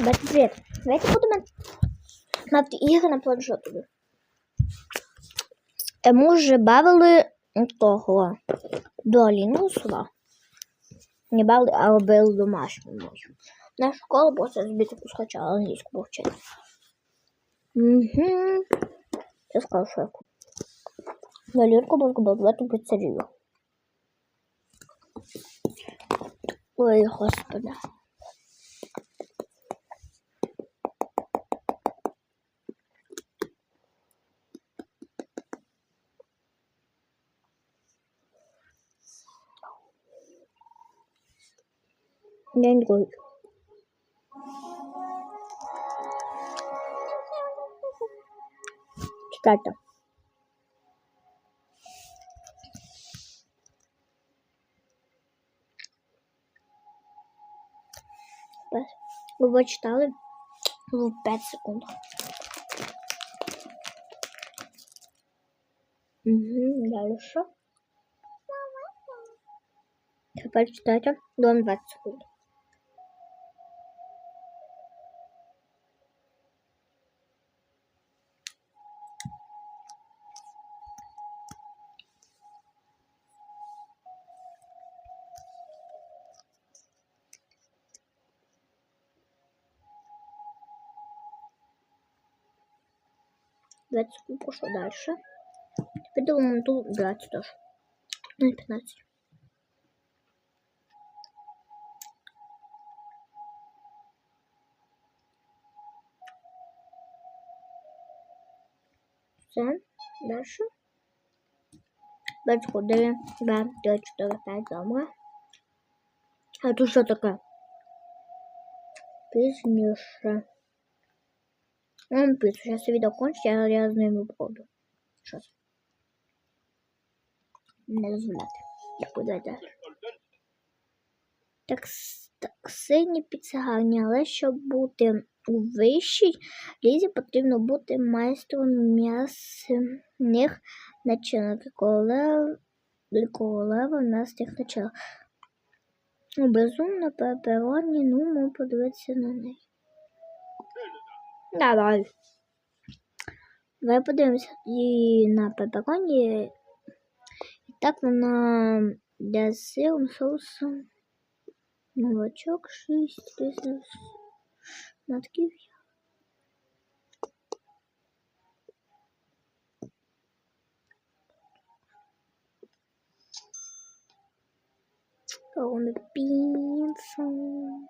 Ребята, привіт. Давайте будемо мати ігри на планшетові. Е, Ми вже бавили того до Лінусова. Не бавили, а робили домашню мою. Наша школа просто збити кускача англійську вчити. Угу. Я сказав, що я куплю. Валерку можно было в эту пиццерию. Ой, господи. Не говорю. Читайте. Пес. Ви читали в 5 секунд. Угу, далі що? Тепер читайте до 20 секунд. Двадцать секунд пошло дальше. Теперь думаю, тут убирать тоже. Ну, 15. Все, дальше. 21, 2, 3, 4, 5, добре. А тут що таке? Пізніше. Он пише, сейчас відео кончить, я, я з ними буду. Щось. Не дозволяти. Я буду далі. Так, так сині підсигарні, але щоб бути у вищій лізі, потрібно бути майстром м'ясних начинок. Королева, королева м'ясних начинок. Безумно пепероні, ну, ми подивитися на неї. Давай. Давай подивимося і на пепероні. І так вона для сиром, соусом. Молочок 6 різних шматків. Коли пінцем.